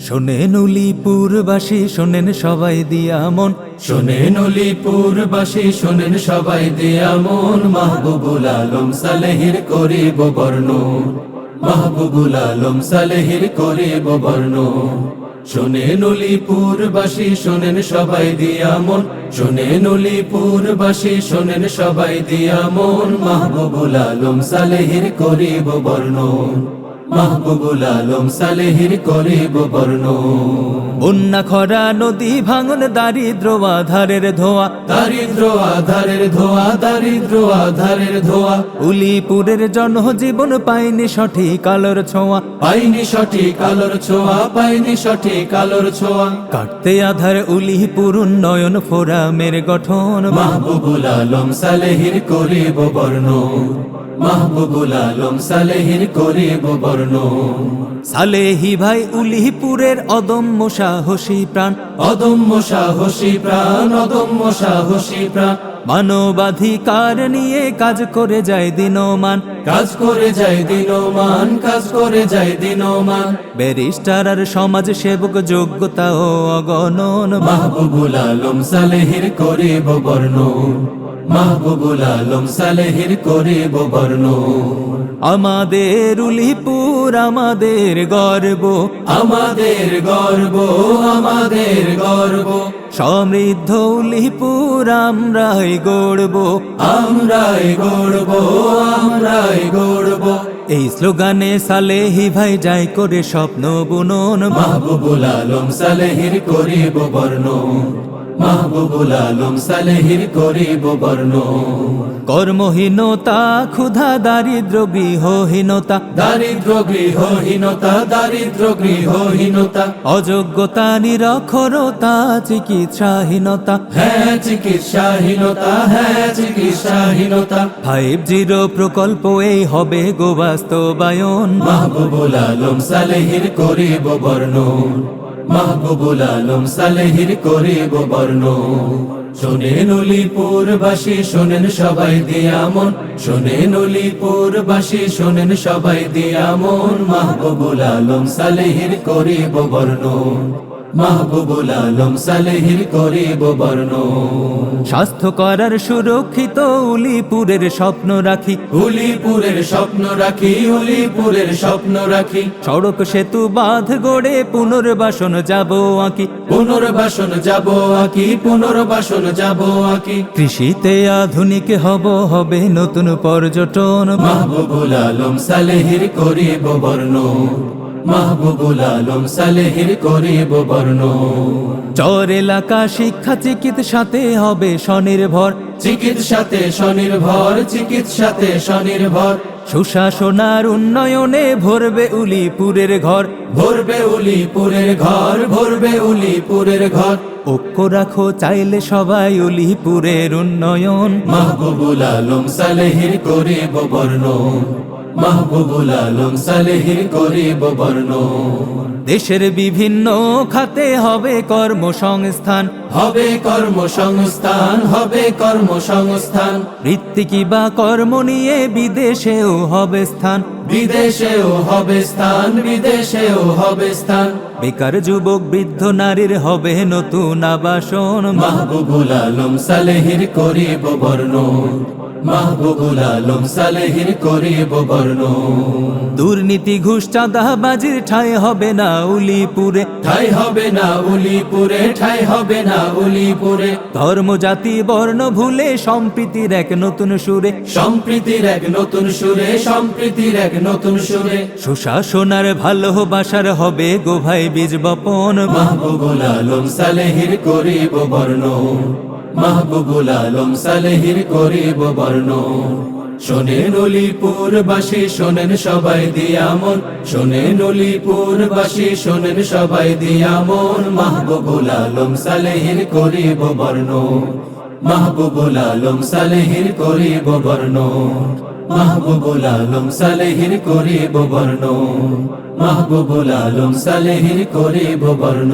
শোনেন উলিপুরবাসী, শোনেন সবাই দিয়া মন। শোনেন অলিপুরবাসী শোনেন সবাই দিয়া মন। মাহবুবুল আলম সালেহির করিব বর্ণ। মাহবুবুল আলম সালেহির করিব বর্ণ। শোনেন অলিপুরবাসী শোনেন সবাই দিয়া মন। শোনেন অলিপুরবাসী শোনেন সবাই দিয়া মন। মাহবুবুল আলম সালেহির করিব বর্ণ। মাহবুবুল আলম সালেহির করিব বর্ণ। বন্যা খরা নদী ভাঙন দারিদ্র আধারের ধোয়া। দারিদ্র আধারের ধোয়া দারিদ্র আধারের ধোয়া। উলিপুরের জনজীবন পায়নি সঠিক আলোর ছোঁয়া। পাইনি সঠিক আলোর ছোঁয়া পাইনি সঠিক আলোর ছোঁয়া। কাটতে আধার উলিপুর উন্নয়ন ফোরামের গঠন। মাহবুবুল আলম সালেহির করিব বর্ণ। মাহবুবুল আলম সালেহির করিব বর্ণ। সালেহি ভাই উলিপুরের অদম্য সাহসী প্রাণ। অদম্য সাহসী প্রাণ অদম্য সাহসী প্রাণ। মানবাধিকার নিয়ে কাজ করে যায় দিনমান। কাজ করে যায় দিনমান কাজ করে যায় দিনমান। ব্যারিস্টার আর সমাজ সেবক যোগ্যতা ও অগণন। মাহবুবুল আলম সালেহির করিব বর্ণ। মাহবুবুল আলম সালেহির করিব বর্ণ। আমাদের উলিপুর আমাদের গর্ব। আমাদের গর্ব আমাদের গর্ব। সমৃদ্ধ উলিপুর আমরাই গড়ব। আমরাই গর্ব আমরাই গর্ব এই স্লোগানে সালেহি ভাই যাই করে স্বপ্ন বুনন। মাহবুবুল আলম সালেহির করিব বর্ণ। মাহবুবুল আলম সালেহির করিব বর্ণ। কর্মহীনতা ক্ষুধা দারিদ্র গৃহহীনতা। দারিদ্র গৃহহীনতা দারিদ্র গৃহহীনতা। অযোগ্যতা নিরক্ষরতা চিকিৎসাহীনতা। হ্যাঁ চিকিৎসাহীনতা হ্যাঁ চিকিৎসাহীনতা। ফাইভ জিরো প্রকল্প এই হবে গো বাস্তবায়ন মাহবুবুল আলম সালেহির করিব বর্ণ। মাহবুবুল আলম সালেহির করিব বর্ণ। শোনেন অলিপুরবাসী, শোনেন সবাই দিয়া মন। শোনেন অলিপুরবাসী, শোনেন সবাই দিয়া মন। মাহবুবুল আলম সালেহির করিব বর্ণ। মাহবুবুল আলম সালেহির করিব বর্ণ। স্বাস্থ্য করার সুরক্ষিত উলিপুরের স্বপ্ন রাখি। উলিপুরের স্বপ্ন রাখি উলিপুরের স্বপ্ন রাখি। সড়ক সেতু বাঁধ গড়ে পুনর্বাসন যাব আঁকি। পুনর্বাসন যাব আকি পুনর্বাসন যাব আকি। কৃষিতে আধুনিক হব হবে নতুন পর্যটন। মাহবুবুল আলম সালেহির করিব বর্ণ। মাহবুবুল আলম সালেহির করিব বর্ণ। চর এলাকা শিক্ষা চিকিৎসাতে হবে স্বনির্ভর। চিকিৎসাতে স্বনির্ভর চিকিৎসাতে স্বনির্ভর। সুশাসনার উন্নয়নে ভরবে উলিপুরের ঘর। ভরবে উলিপুরের ঘর ভরবে উলিপুরের ঘর। ঐক্য রাখো চাইলে সবাই উলিপুরের উন্নয়ন। মাহবুবুল আলম সালেহির করিব বর্ণ। মাহবুবুল আলম সালেহির করিব বর্ণ। দেশের বিভিন্ন খাতে হবে কর্মসংস্থান। হবে কর্মসংস্থান হবে কর্মসংস্থান। বৃত্তি কিবা কর্ম নিয়ে বিদেশেও হবে স্থান। বিদেশেও হবে স্থান বিদেশেও হবে স্থান। বেকার যুবক বৃদ্ধ নারীর হবে নতুন আবাসন। মাহবুবুল আলম সালেহির করিব বর্ণ। মাহবুবুল আলম সালেহির করিব বর্ণ। দুর্নীতি ঘুষ চাঁদাবাজির ঠাই হবে না উলিপুরে। ঠাই হবে না উলিপুরে ঠাই হবে না উলিপুরে। ধর্ম জাতি বর্ণ ভুলে সম্প্রীতির এক নতুন সুরে। সম্প্রীতির এক নতুন সুরে সম্প্রীতির এক নতুন সুরে। সুশাসনার ভালোবাসার হবে গো ভাই বীজ বপন। মাহবুবুল আলম সালেহির করিব বর্ণ। মাহবুবুল আলম সালেহির করিব বর্ণ। শোনেন অলিপুরবাসী, শোনেন সবাই দিয়া মন। শোনেন অলিপুরবাসী, শোনেন সবাই দিয়া মন। মাহবুবুল আলম সালেহির করিব বর্ণ। মাহবুবুল আলম সালেহির করিব বর্ণ। মাহবুবুল আলম সালেহির করিব বর্ণ। মাহবুবুল আলম সালেহির করিব বর্ণ।